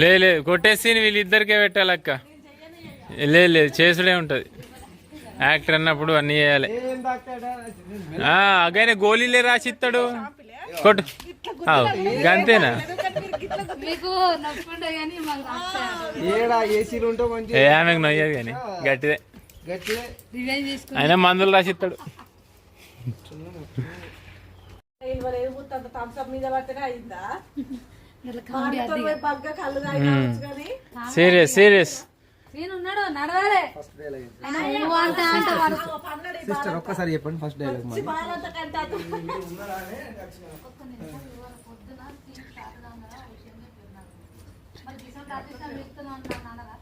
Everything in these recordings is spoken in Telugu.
లే లేదు కొట్టేసి వీళ్ళిద్దరికే పెట్టాలక్క. లేదు లేదు చేసుడే ఉంటుంది. యాక్టర్ అన్నప్పుడు అన్నీ చేయాలి. అగైనా గోళీలే రాసిస్తాడు కొట్టు. మంచి ఏ ఆమెకు నొయ్యదు కానీ గట్టిదే. అయినా మందులు రాసిస్తాడు మీద సీరియస్ సీరియస్. నడవాలి. సిస్టర్ ఒక్కసారి చెప్పండి ఫస్ట్ డైలాగ్ మరి. బాలంత కంటే అటు. మరి కిషన్ రాజేష్ గారు చెప్తున్నా ఉన్నాను నాన్నగా.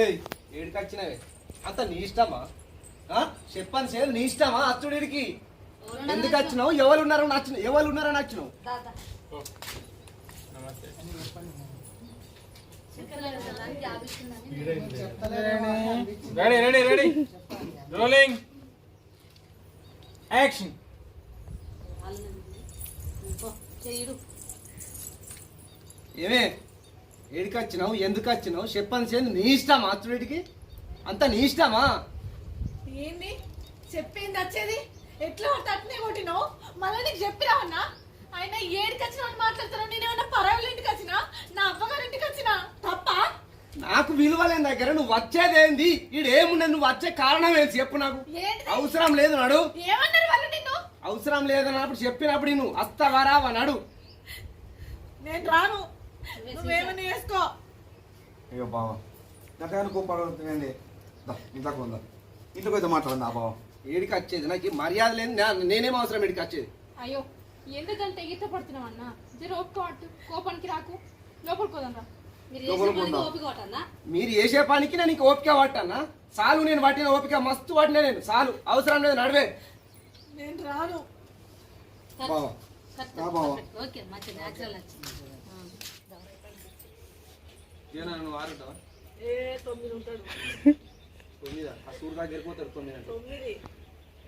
ఏయ్, అంత నీ ఇష్టమా? చెప్పని సేపు నీ ఇష్టమా అచ్చుడికి ఎందుకు వచ్చినావు ఎవరు ఉన్నారో నచ్చిన ఎవరు ఉన్నారో నచ్చినావు. Ready ready ready. Rolling. Action. ఏమే? ఏడికి వచ్చినావు ఎందుకు వచ్చినావు చెప్పని సేపు నీ ఇష్టమా అచ్చుడికి అంత నీ ఇష్టమా? ఏంది? చెప్పింది వచ్చేది? ఎట్లా పడితే అట్నే కొట్టినావు? మళ్ళీ నీకు చెప్పినావన్నా ఆయన ఏడికి వచ్చినా అని మాట్లాడుతున్నావు నేనేమన్నా పరావుల ఇంటికి వచ్చినా? నా అవ్వగారి ఇంటికి వచ్చినా? తప్ప? నాకు విలువ లేని దగ్గర నువ్వు వచ్చేదేంది ఈడు ఏమున్నది? నువ్వు వచ్చే కారణం ఏంటి చెప్పు నాకు? అవసరం లేదు నడు. ఏమన్నారు వాళ్ళు నిన్ను? అవసరం లేదన్నప్పుడు చెప్పినప్పుడు నువ్వు వస్తావా రావా నడు నేను రాను. నువ్వేమని వేసుకో ఇక బావ నాకేమైనా కోపడుతుంది ఇంట్లోకి ఉందా ఇంట్లోకి అయితే మాట్లాడింది ఆ బావ. ఏడికి వచ్చేది? నాకు మర్యాద లేదు నేనేం అవసరం ఏడికి వచ్చేది? అయ్యో ఎందుకంటే ఈత పడుతున్నావు అన్న? జర ఒప్పుకోవట్టు కోపానికి రాకు. లోపలికి పోదాం రా. మీరు పట్టన్నా చేసే పనికి నేను ఇంక ఓపిక పట్టానా? సాలు నేను పట్టిన ఓపిక మస్తు పట్టిన నేను. సాలు అవసరం లేదు నడివే. నేను రాను. ఏ తొమ్మిది ఉంటాడు. తొమ్మిది ఆ సూర్ దగ్గర వెళ్ళిపోతాడు తొమ్మిది అంటే తొమ్మిది.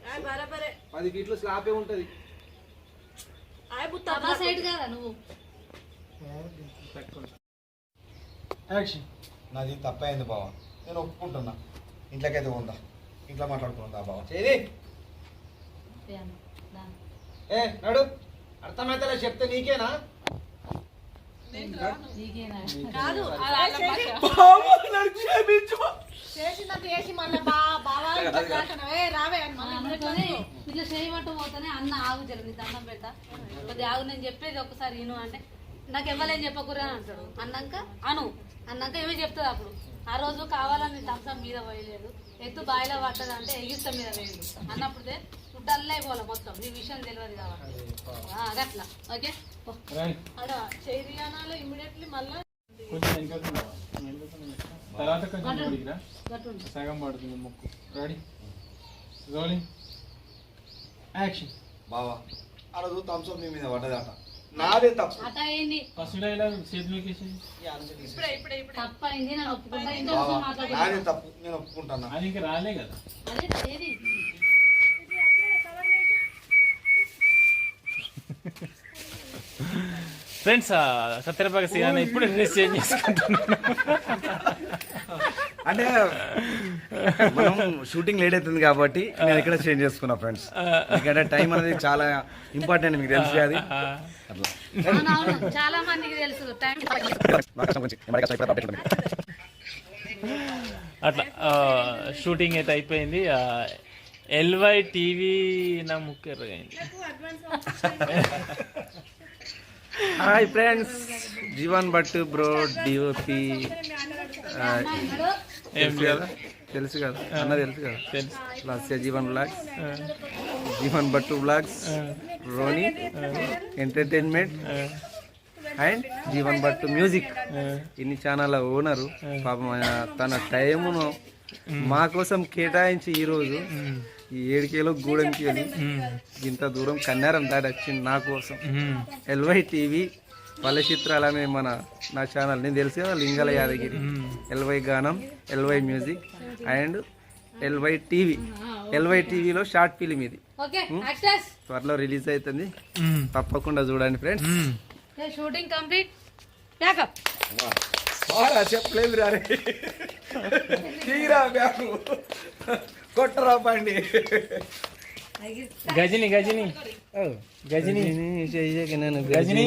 ఆయ్ బరాబరే పది ఫీట్లు స్లాపే ఉంటది? ఆయ్ బుత్త అబ్బా సైడ్ కాదా నువ్వు? యాక్షన్. నాది తప్పైంది బావ. నేను ఒప్పుకుంటున్నా. ఇంట్లోకైతే ఉందా ఇంట్లో మాట్లాడుకుందా బావ. చేది. ఏ నడు. అర్థమైతే చెప్తే నీకేనా? నీకేనా? కాదు అది వాళ్ళ భాష. చేసినంత చేసి మళ్ళీ బా బావా ఇంట్లో కాటను. ఏ రావే అని మళ్ళీ అందుకని ఇట్లా చేయమంటూ పోతేనే అన్న ఆగు జర నీ దండం పెడతా. కొద్దిగా ఆగు నేను చెప్పేది ఒకసారి విను అంటే నాకు ఇవ్వలేని చెప్పకూడదు అని అంటాడు. అన్నాక అను. అన్నాక ఏమీ చెప్తుంది అప్పుడు? ఆ రోజు కావాలని దంసం మీద పోయలేదు. ఎత్తు బాయిలో పట్టదు అంటే ఎగిస్తా మీద వేయండి అన్నప్పుడే డల్ అయిపోవాలి మొత్తం. నీ విషయం తెలియదు కాబట్టి. ఆ, అట్లా. ఓకే. అక్కడ చైరియానాలో ఇమ్మీడియట్లీ మళ్ళీ తర్వాత కొంచెం. సగం పడుతుంది ముక్కు. రెడీ రోలింగ్ యాక్షన్ బావ ఆ రోజు థమ్స్అప్ నీ మీద పడ్డదట నాదే తప్పు అట అయింది ఫస్ట్ డైలాగ్ చేతి మీకేసి ఇప్పుడే ఇప్పుడే ఇప్పుడే. తప్ప అయింది నేను ఒప్పుకుంటా. నాదే తప్పు నేను ఒప్పుకుంటున్నా అది ఇంకా రాలే కదా. అదే ఏది? ఫ్రెండ్స్ సత్యరపాక సీనా ఇప్పుడు డ్రెస్ చేంజ్ చేసుకుంటున్నాను. అంటే మనం షూటింగ్ లేట్ అవుతుంది కాబట్టి నేను ఇక్కడ చేంజ్ చేసుకున్నా ఫ్రెండ్స్ ఎందుకంటే టైం అనేది చాలా ఇంపార్టెంట్ మీకు తెలుసు అది. అట్లా చాలా మందికి తెలుసు షూటింగ్ అయితే అయిపోయింది ఎల్వై టీవీ నా ముఖ్య hi friends Jeevan Bhat bro DOP తెలుసు కదా? తెలుసు కదా? అన్న తెలుసు కదా? తెలుసు. Jeevan blogs. Jeevan Bhat blogs. రోని. Entertainment. And Jeevan Bhat music. ఇన్ని ఛానల్ ఓనరు. పాపం తన టైమును మా కోసం కేటాయించి ఈరోజు ఈ ఏడు కిలో గూడెంకి వెళ్ళి ఇంత దూరం కన్యారం దాటి వచ్చింది నా కోసం. ఎల్వై టీవీ పల్లె చిత్రాలు అనే మన నా ఛానల్ నేను తెలుసు కదా లింగల యాదగిరి. ఎల్వై గానం LY music and LY TV. LY టీవీలో షార్ట్ ఫిలిం ఇది. త్వరలో రిలీజ్ అవుతుంది. తప్పకుండా చూడండి ఫ్రెండ్స్. Shooting complete? చెప్పలేదు రారే తీరా బ్యాగు కొట్టరా పండి గజని గజని. గజని. గజని.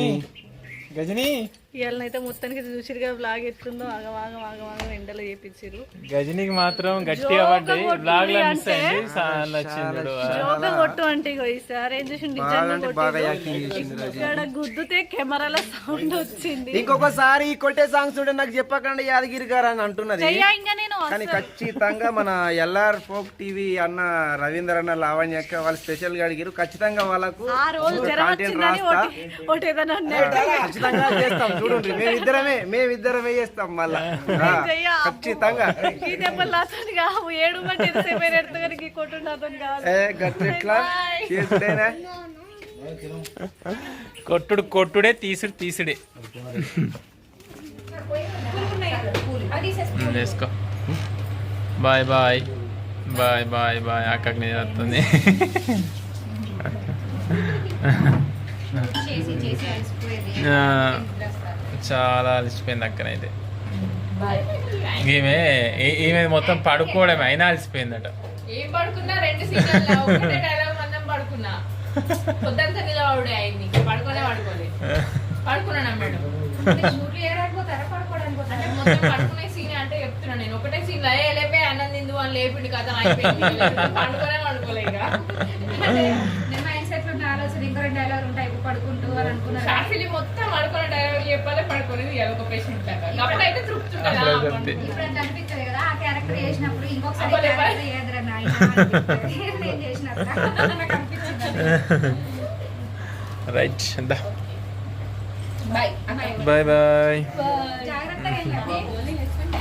గజని ఇవాళనైతే మొత్తానికి చూసిరుగా బ్లాగ్ ఎట్లుందో ఆగవాగ ఆగవాగ ఎండలో చేపించారు గజనికి మాత్రం గట్టిగా పడ్డాయి. బ్లాగ్ కొట్టు అంటే ఇగో ఈసారి ఏం చేసి బాగా నిజంగా అంటే బాగా యాక్టింగ్ చేసింది రాజు. ఇక్కడ గుద్దుతే కెమెరాల సౌండ్ వచ్చింది. ఇంకొకసారి ఈ కొట్టే సాంగ్స్ ఉంటే నాకు చెప్పకండి యాదగిరి గారు అని అంటున్నది. అయ్యా ఇంకా నేను కానీ ఖచ్చితంగా మన ఎల్ఆర్ ఫోక్ టీవీ అన్న రవీంద్ర అన్న లావణ్య వాళ్ళు స్పెషల్గా అడిగారు ఖచ్చితంగా వాళ్ళకు ఖచ్చితంగా చేస్తాం. చూడండి మేమిద్దరమే మేమిద్దరమే చేస్తాం మళ్ళా. ఆ, చెయ్య. ఖచ్చితంగా. ఈ దెబ్బలు అతను కావు. ఏడు మంటే ఎంతసేపు ఎడుతుంది కానీ కొట్టుండే అతను కాదు. ఏ గట్ల ఎట్లా? చేసుడేనా కొట్టుడు కొట్టుడే తీసుడు తీసుడే. ఉమ్, వేసుకో bye bye. Bye bye bye. అక్కకి నేను వస్తుంది ఆ, చాలా అలసిపోయింది అక్కనైతే. ఈమె ఈమె మొత్తం పడుకోవడమే అయినా అలసిపోయిందట. ఏం పడుకున్నా? రెండు ఒకటే డైలాగ్ మందం పడుకున్నా. పొద్దంతా నిలబడే అయింది. పడుకోనే పడుకోలే పడుకున్నాను మేడం మొత్తం పడుకునే సీన్ అంటే చెప్తున్నా నేను. ఒకటే సీన్ లేపే అన్నం తిందు అని లేపిండి అయిపోయింది. పడుకోనే పడుకోలే ఇక షార్ట్ ఫిలిం మొత్తం పడుకున్న డైలాగ్ చెప్పాలి పడుకోలేదు ఒక పేషెంట్ లాగా తృప్తి ఉంటుంది. అప్పుడు ఆ తృప్తి. ఇప్పుడు అనిపిస్తుంది కదా ఆ క్యారెక్టర్ చేసినప్పుడు ఇంకొకసారి అవ్వలే, క్యారెక్టర్ చేయదురా నాయనా అనిపిస్తుంది. నేను చేసినప్పుడు నాకు అనిపించింది రైట్ అంతా బాయ్ బాయ్ బాయ్ జాగ్రత్తగా వెళ్ళండి.